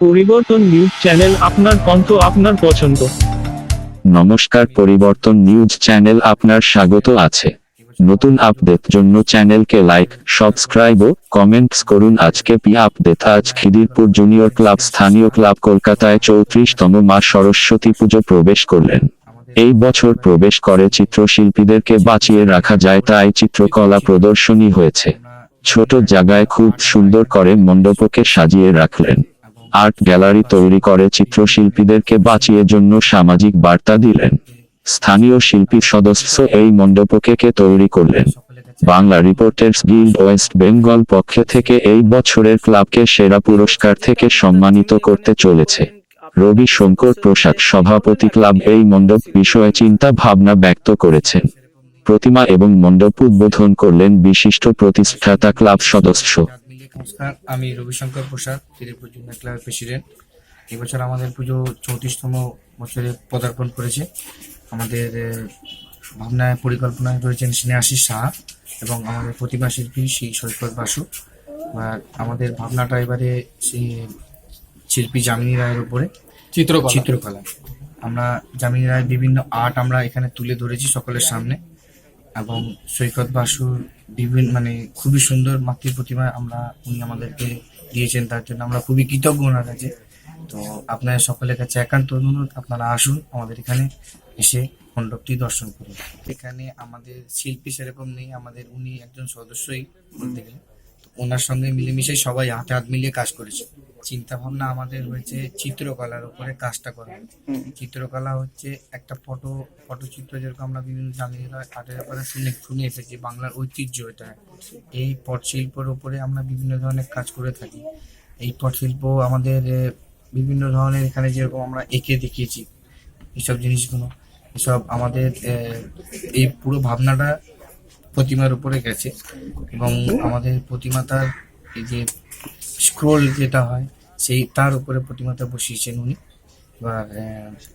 পরিবর্তন news channel আপনার কণ্ঠ আপনার পছন্দ। নমস্কার, পরিবর্তন নিউজ চ্যানেল আপনার স্বাগত আছে। নতুন আপডেট জন্য চ্যানেলকে লাইক, সাবস্ক্রাইব ও কমেন্টস করুন। আজকে পি আপডেট, আজ খিদিরপুর জুনিয়র ক্লাব স্থানীয় ক্লাব কলকাতায় চৌত্রিশতম মা সরস্বতী পুজো প্রবেশ করলেন। এই বছর প্রবেশ করে চিত্রশিল্পীদেরকে বাঁচিয়ে রাখা যায় তাই চিত্রকলা প্রদর্শনী হয়েছে। ছোট জায়গায় খুব সুন্দর করে মণ্ডপকে সাজিয়ে রাখলেন। আর্ট গ্যালারি তৈরি করে চিত্রশিল্পীদেরকে বাঁচিয়ে জন্য সামাজিক বার্তা দিলেন। স্থানীয় শিল্পী সদস্য এই মণ্ডপকে কে তৈরি করলেন? Bangla reporters guild West Bengal পক্ষ থেকে এই বছরের ক্লাবকে সেরা পুরস্কার থেকে সম্মানিত করতে চলেছে। রবি শঙ্কর প্রসাদ সভাপতি ক্লাব এই মণ্ডপ বিষয়ে চিন্তা ভাবনা ব্যক্ত করেছেন। প্রতিমা এবং মণ্ডপ উদ্বোধন করলেন বিশিষ্ট প্রতিষ্ঠাতা ক্লাব সদস্য। নমস্কার আমি রবিশঙ্কর প্রসাদ ত্রিপুর জুনিয়র ক্লাবের প্রেসিডেন্ট এবছর আমাদের পুজো চৌত্রিশতম বছরে পদার্পণ করেছে। আমাদের ভাবনায় পরিকল্পনায় রয়েছেন স্নেহাশিস সাহা এবং আমাদের প্রতিভা শিল্পী শ্রী সৈকত বাসু। আর আমাদের ভাবনাটা এবারে সেই শিল্পী যামিনী রায়ের উপরে। চিত্রকলা। চিত্রকলা। আমরা যামিনী রায়ের বিভিন্ন আর্ট আমরা এখানে তুলে ধরেছি সকলের সামনে। এবং সৈকত বাসুর বিভিন্ন মানে খুবই সুন্দর মাতৃ প্রতিমা আমরা, উনি আমাদেরকে দিয়েছেন, তার জন্য আমরা খুবই কৃতজ্ঞ ওনার কাছে। তো আপনার সকলের কাছে একান্ত অনুরোধ, আপনারা আসুন আমাদের এখানে এসে মণ্ডপটি দর্শন করুন। এখানে আমাদের শিল্পী সেরকম নেই, আমাদের উনি একজন সদস্যই বলতে গেলে। ওনার সঙ্গে মিলেমিশে সবাই হাতে হাত মিলিয়ে কাজ করেছে। চিন্তা ভাবনা আমাদের হয়েছে চিত্রকলার উপরে কাজটা করা। চিত্রকলা হচ্ছে একটা ফটো ফটোচিত্র যেরকম আমরা বিভিন্ন আর্টের ব্যাপারে শুনে শুনে এসেছি বাংলার ঐতিহ্য এটা। এই পটশিল্পের উপরে আমরা বিভিন্ন ধরনের কাজ করে থাকি। এই পটশিল্প আমাদের বিভিন্ন ধরনের এখানে যেরকম আমরা এঁকে দেখিয়েছি এইসব জিনিসগুলো। এসব আমাদের এই পুরো ভাবনাটা প্রতিমার উপরে গেছে এবং আমাদের প্রতিমাতার এই যে স্ক্রোল যেটা হয় সেই তার উপরে প্রতিমাতা বসিয়েছেন উনি। এবার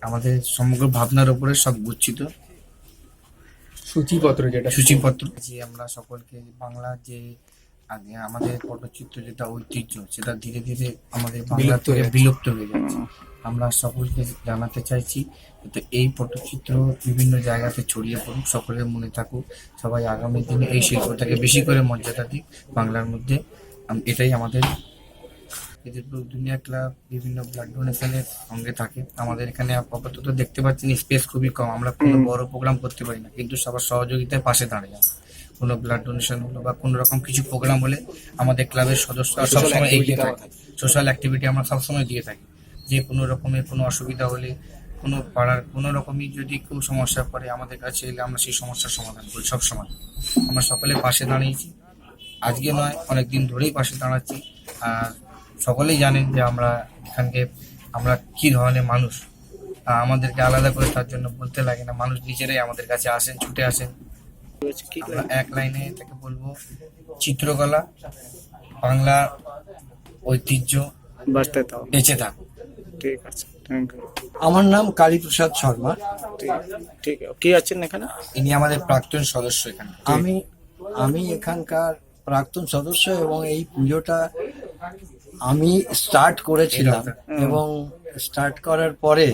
আমাদের সমগ্র ভাবনার উপরে সব গুচ্ছিত। সূচিপত্র যেটা সূচিপত্র যে আমরা সকলকে বাংলার যে আগে আমাদের পটচিত্র যেটা ঐতিহ্য সেটা ধীরে ধীরে আমাদের বাংলা বিলুপ্ত থেকে হয়ে যাচ্ছে। বিলুপ্ত হয়ে যাচ্ছে। আমরা সকলকে জানাতে চাইছি যাতে এই পটচিত্র বিভিন্ন জায়গাতে ছড়িয়ে পড়ুক সকলের মনে থাকুক। সবাই আগামী দিনে এই শিল্পটাকে বেশি করে মর্যাদা দিক বাংলার মধ্যে। এটাই আমাদের দুনিয়া ক্লাব বিভিন্ন ব্লাড ডোনেশনের সঙ্গে থাকে। আমাদের এখানে আপাতত দেখতে পাচ্ছেন স্পেস খুবই কম। আমরা কোনো বড় প্রোগ্রাম করতে পারি না কিন্তু সবার সহযোগিতায় পাশে দাঁড়িয়ে কোনো ব্লাড ডোনেশন হলো বা কোনো রকম কিছু প্রোগ্রাম হলে আমাদের ক্লাবের সদস্যরা সবসময় এগিয়ে থাকে। সোশ্যাল অ্যাক্টিভিটি আমরা সবসময় দিয়ে থাকি। যে কোনো রকমের কোনো অসুবিধা হলে কোনো পাড়ার কোনো রকমই যদি কেউ সমস্যা পড়ে আমাদের কাছে এলে আমরা সেই সমস্যার সমাধান করি সবসময়। আমরা সকলে পাশে দাঁড়িয়েছি। আজকে নয় অনেক দিন ধরেই পাশে দাঁড়াচ্ছি। আর সকলেই জানেন যে আমরা এখানকে আমরা কি ধরনের মানুষ। আমাদেরকে আলাদা করে তার জন্য বলতে লাগে না। মানুষ নিজেরাই আমাদের কাছে আসেন ছুটে আসেন। আমরা এক লাইনে তাকে বলব চিত্রকলা বাংলা ঐতিহ্য বাঁচতে দাও। বেঁচে থাক। ঠিক আছে থ্যাংক ইউ আমার নাম কালীপ্রসাদ শর্মা। ঠিক ঠিক। কি আছেন এখানে? ইনি আমাদের প্রাক্তন সদস্য এখানে। আমি আমি এখানকার প্রাক্তন সদস্য এবং এই পুজোটা আমি স্টার্ট করেছিলাম এবং স্টার্ট করার পরে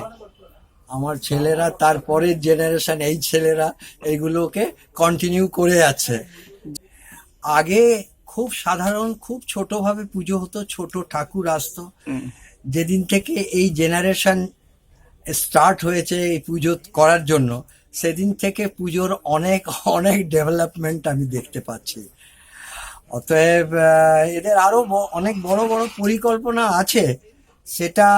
আমার ছেলেরা তারপরের জেনারেশন এই ছেলেরা এইগুলোকে কন্টিনিউ করে আছে। আগে খুব সাধারণ খুব ছোটভাবে পুজো হতো ছোট ঠাকুর আসতো। যেদিন থেকে এই জেনারেশন স্টার্ট হয়েছে এই পুজো করার জন্য সেদিন থেকে পুজোর অনেক অনেক ডেভেলপমেন্ট আমি দেখতে পাচ্ছি। অতএব এদের আরও অনেক বড় বড় পরিকল্পনা আছে। সেটা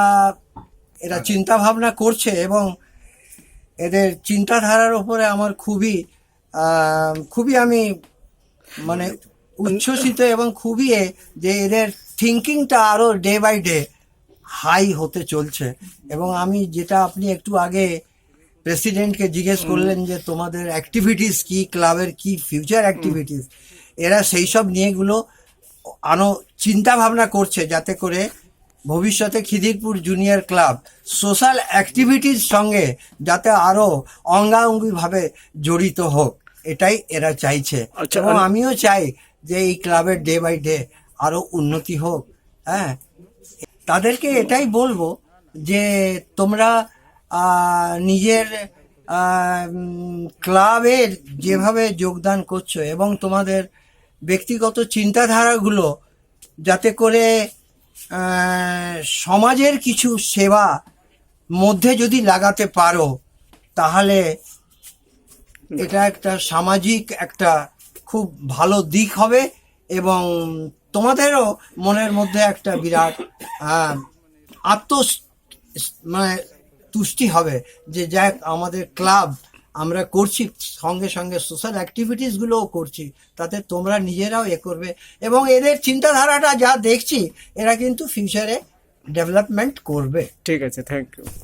এরা চিন্তা ভাবনা করছে এবং এদের চিন্তাধারার উপরে আমার খুবই খুবই আমি মানে উচ্ছ্বসিত এবং খুবই এ যে এদের থিঙ্কিংটা আরও ডে বাই ডে হাই হতে চলছে। এবং আমি যেটা আপনি একটু আগে প্রেসিডেন্টকে জিজ্ঞেস করলেন যে তোমাদের অ্যাক্টিভিটিস কি? ক্লাবের কি ফিউচার অ্যাক্টিভিটিস এরা সেই সব নিয়েগুলো আরও চিন্তা ভাবনা করছে যাতে করে ভবিষ্যতে খিদিরপুর জুনিয়র ক্লাব সোশ্যাল অ্যাক্টিভিটির সঙ্গে যাতে আরও অঙ্গাঙ্গিভাবে জড়িত হোক এটাই এরা চাইছে। আচ্ছা, এবং আমিও চাই যে এই ক্লাবের ডে বাই ডে আরও উন্নতি হোক হ্যাঁ। তাদেরকে এটাই বলব যে তোমরা নিজের ক্লাবের যেভাবে যোগদান করছ এবং তোমাদের ব্যক্তিগত চিন্তাধারাগুলো যাতে করে সমাজের কিছু সেবা মধ্যে যদি লাগাতে পারো, তাহলে এটা একটা সামাজিক একটা খুব ভালো দিক হবে এবং তোমাদেরও মনের মধ্যে একটা বিরাট আত্ম মানে তুষ্টি হবে। যে যাক, আমাদের ক্লাব আমরা করছি, সঙ্গে সঙ্গে সোশ্যাল অ্যাক্টিভিটিসগুলোও করছি, তাতে তোমরা নিজেরাও এ করবে। এবং এদের চিন্তাধারাটা যা দেখছি, এরা কিন্তু ফিউচারে ডেভেলপমেন্ট করবে। ঠিক আছে থ্যাংক ইউ